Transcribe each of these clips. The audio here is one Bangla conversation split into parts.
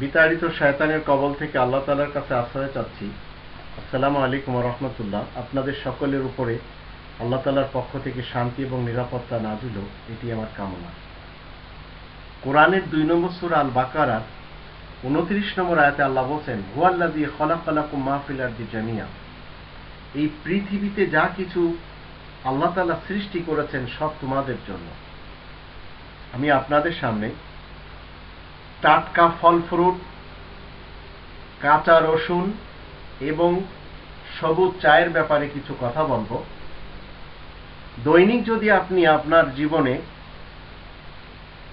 বিতাড়িত শয়তানের কবল থেকে আল্লাহ তালার কাছে আশ্রয় চাচ্ছি। আসসালামু আলাইকুম রহমতুল্লাহ। আপনাদের সকলের উপরে আল্লাহ তালার পক্ষ থেকে শান্তি এবং নিরাপত্তা নাজিল হোক, এটি আমার কামনা। কোরআনের দুই নম্বর সুরা আল বাকারার উনত্রিশ নম্বর আয়াতে আল্লাহ বলছেন হুয়াল্লাদি খলাকালাকুম মাহফিল আরদি জামিয়া এই পৃথিবীতে যা কিছু আল্লাহ তালা সৃষ্টি করেছেন সব তোমাদের জন্য। আমি আপনাদের সামনে টাটকা ফল ফ্রুট, কাঁচা রসুন এবং সবুজ চায়ের ব্যাপারে কিছু কথা বলব। দৈনিক যদি আপনি আপনার জীবনে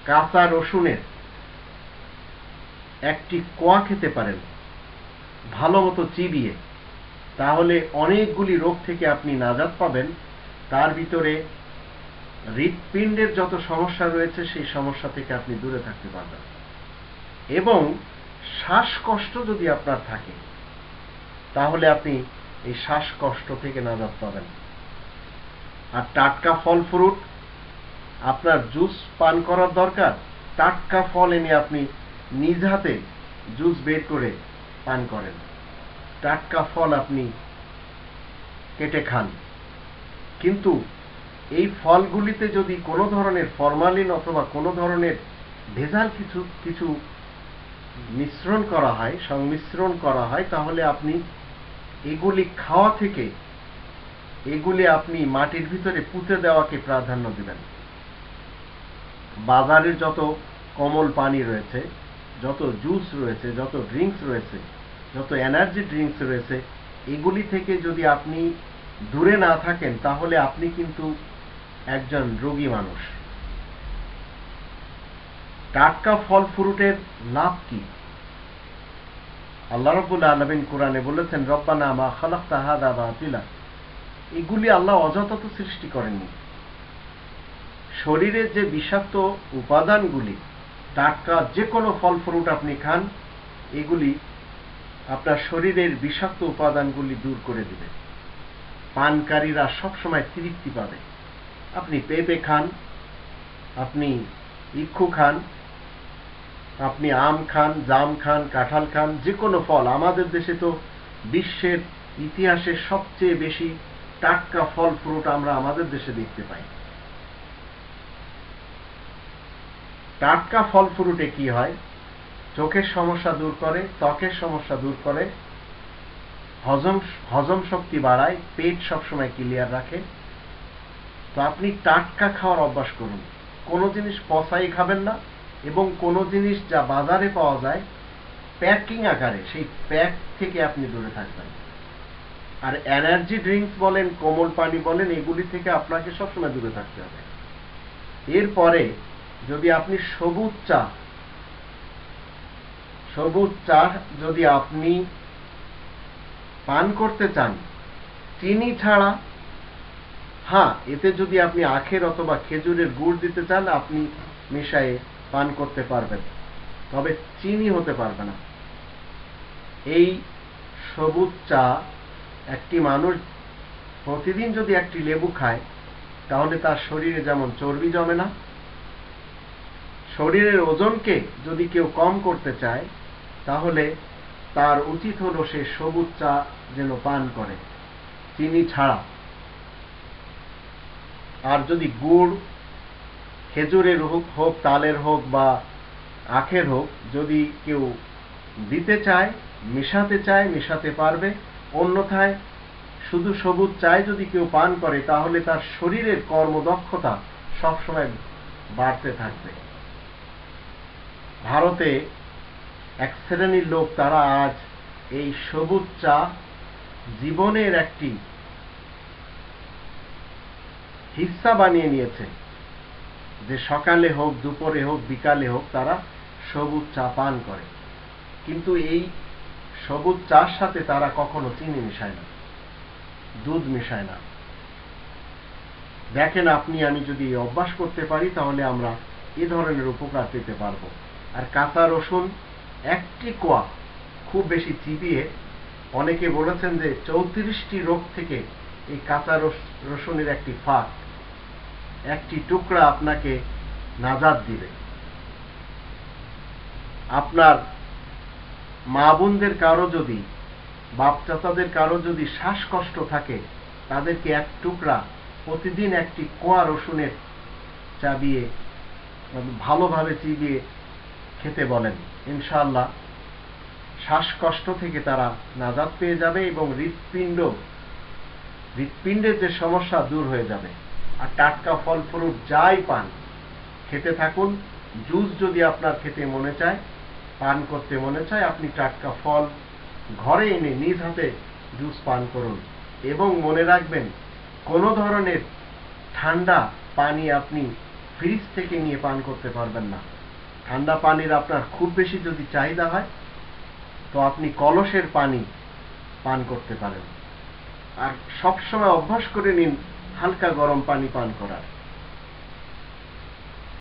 কাঁচা রসুনের একটি কোয়া খেতে পারেন, ভালো মতো চিবিয়ে, তাহলে অনেকগুলি রোগ থেকে আপনি নাজাত পাবেন। তার ভিতরে হৃৎপিণ্ডের যত সমস্যা রয়েছে, সেই সমস্যা থেকে আপনি দূরে থাকতে পারবেন। এবং শ্বাসকষ্ট যদি আপনার থাকে, তাহলে আপনি এই শ্বাসকষ্ট থেকে নাজাত পাবেন। আর টাটকা ফল ফ্রুট আপনার জুস পান করার দরকার, টাটকা ফল এনে আপনি নিজ হাতে জুস বের করে পান করেন। টাটকা ফল আপনি কেটে খান। কিন্তু এই ফলগুলিতে যদি কোনো ধরনের ফরমালিন অথবা কোনো ধরনের ভেজাল কিছু কিছু মিশ্রণ করা হয়, সংমিশ্রণ করা হয়, তাহলে আপনি এগুলি খাওয়া থেকে এগুলি আপনি মাটির ভিতরে পুঁতে দেওয়াকে প্রাধান্য দিবেন। বাজারের যত কমল পানি রয়েছে, যত জুস রয়েছে, যত ড্রিঙ্কস রয়েছে, যত এনার্জি ড্রিঙ্কস রয়েছে, এগুলি থেকে যদি আপনি দূরে না থাকেন, তাহলে আপনি কিন্তু একজন রোগী মানুষ। টাটকা ফল ফ্রুটের লাভ কি? আল্লাহ রবুল্লা আলমিন কোরআনে বলেছেন, রব্বানা মা খালাক তাহাদা বা বাতিলা। এগুলি আল্লাহ অযথা সৃষ্টি করেননি। শরীরের যে বিষাক্ত উপাদানগুলি, টাটকা যে কোনো ফল ফ্রুট আপনি খান, এগুলি আপনার শরীরের বিষাক্ত উপাদানগুলি দূর করে দেবে। পানকারীরা সবসময় তৃপ্তি পাবে। আপনি পেঁপে খান, আপনি ইক্ষু খান আপনি আম খান, জাম খান, কাঁঠাল খান যে কোনো ফল, আমাদের দেশে তো বিশ্বের ইতিহাসে সবচেয়ে বেশি টাটকা ফল, ফ্রুট আমরা আমাদের দেশে দেখতে পাই। টাটকা ফল, ফ্রুটে কি হয়? চোখের সমস্যা দূর করে, ত্বকের সমস্যা দূর করে, হজম হজম শক্তি বাড়ায়, পেট সবসময় ক্লিয়ার রাখে। তো আপনি টাটকা খাওয়ার অভ্যাস করুন। কোনো জিনিস পচাই খাবেন না এবং কোনো জিনিস যা বাজারে পাওয়া যায়, প্যাকিং আকারে, সেই প্যাক থেকে আপনি দূরে থাকবেন। আর এনার্জি ড্রিঙ্কস বলেন, কোমল পানি বলেন, এগুলি থেকে আপনাকে সবসময় দূরে থাকতে হবে। এরপরে যদি আপনি সবুজ চা সবুজ চা যদি আপনি পান করতে চান, চিনি ছাড়া হ্যাঁ এতে যদি আপনি আখের অথবা খেজুরের গুড় দিতে চান, আপনি মিশায়ে পান করতে পারবেন। তবে চিনি হতে পারবে না। এই সবুজ চা একটি মানুষ প্রতিদিন যদি একটি লেবু খায়, তাহলে তার শরীরে যেমন চর্বি জমে না, শরীরের ওজনকে যদি কেউ কম করতে চায়, তাহলে তার উচিত হলো সে সবুজ চা যেন পান করে। চিনি ছাড়া। আর যদি গুড় খেজুরের হোক হোক, তালের হোক বা আখের হোক, যদি কেউ দিতে চায়, মেশাতে চায়, মেশাতে পারবে। অন্যথায় শুধু সবুজ চায় যদি কেউ পান করে, তাহলে তার শরীরের কর্মদক্ষতা সবসময় বাড়তে থাকবে। ভারতে এক শ্রেণির লোক, তারা আজ এই সবুজ চা জীবনের একটি হিস্সা বানিয়ে নিয়েছে। যে সকালে হোক, দুপুরে হোক, বিকালে হোক, তারা সবুজ চা পান করে। কিন্তু এই সবুজ চার সাথে তারা কখনো চিনি মিশায় না, দুধ মিশায় না। দেখেন আপনি, আমি যদি অভ্যাস করতে পারি, তাহলে আমরা এ ধরনের উপকার পেতে পারব। আর কাঁচা রসুন, একটি কোয়া খুব বেশি চিবিয়ে, অনেকে বলেছেন যে চৌত্রিশটি রোগ থেকে এই কাঁচা রসুনের একটি ফাঁক একটি টুকরা আপনাকে নাজাদ দিবে। আপনার মা বোনদের কারও যদি বাপ চাচাদের কারও যদি শ্বাসকষ্ট থাকে, তাদেরকে এক টুকরা, প্রতিদিন একটি কোয়া রসুনের চাবিয়ে, ভালোভাবে চিবিয়ে খেতে বলেন। ইনশাআল্লাহ, শ্বাসকষ্ট থেকে তারা নাজাদ পেয়ে যাবে এবং হৃৎপিণ্ড, হৃৎপিণ্ডের যে সমস্যা দূর হয়ে যাবে। আর টাটকা ফল ফ্রুট যাই পান, খেতে থাকুন। জুস যদি আপনার খেতে মনে চায়, পান করতে মনে চায়, আপনি টাটকা ফল ঘরে এনে নিজ হাতে জুস পান করুন। এবং মনে রাখবেন, কোনো ধরনের ঠান্ডা পানি আপনি ফ্রিজ থেকে নিয়ে পান করতে পারবেন না। ঠান্ডা পানির আপনার খুব বেশি যদি চাহিদা হয়, তো আপনি কলসের পানি পান করতে পারেন। আর সবসময় অভ্যাস করে নিন হালকা গরম পানি পান করার।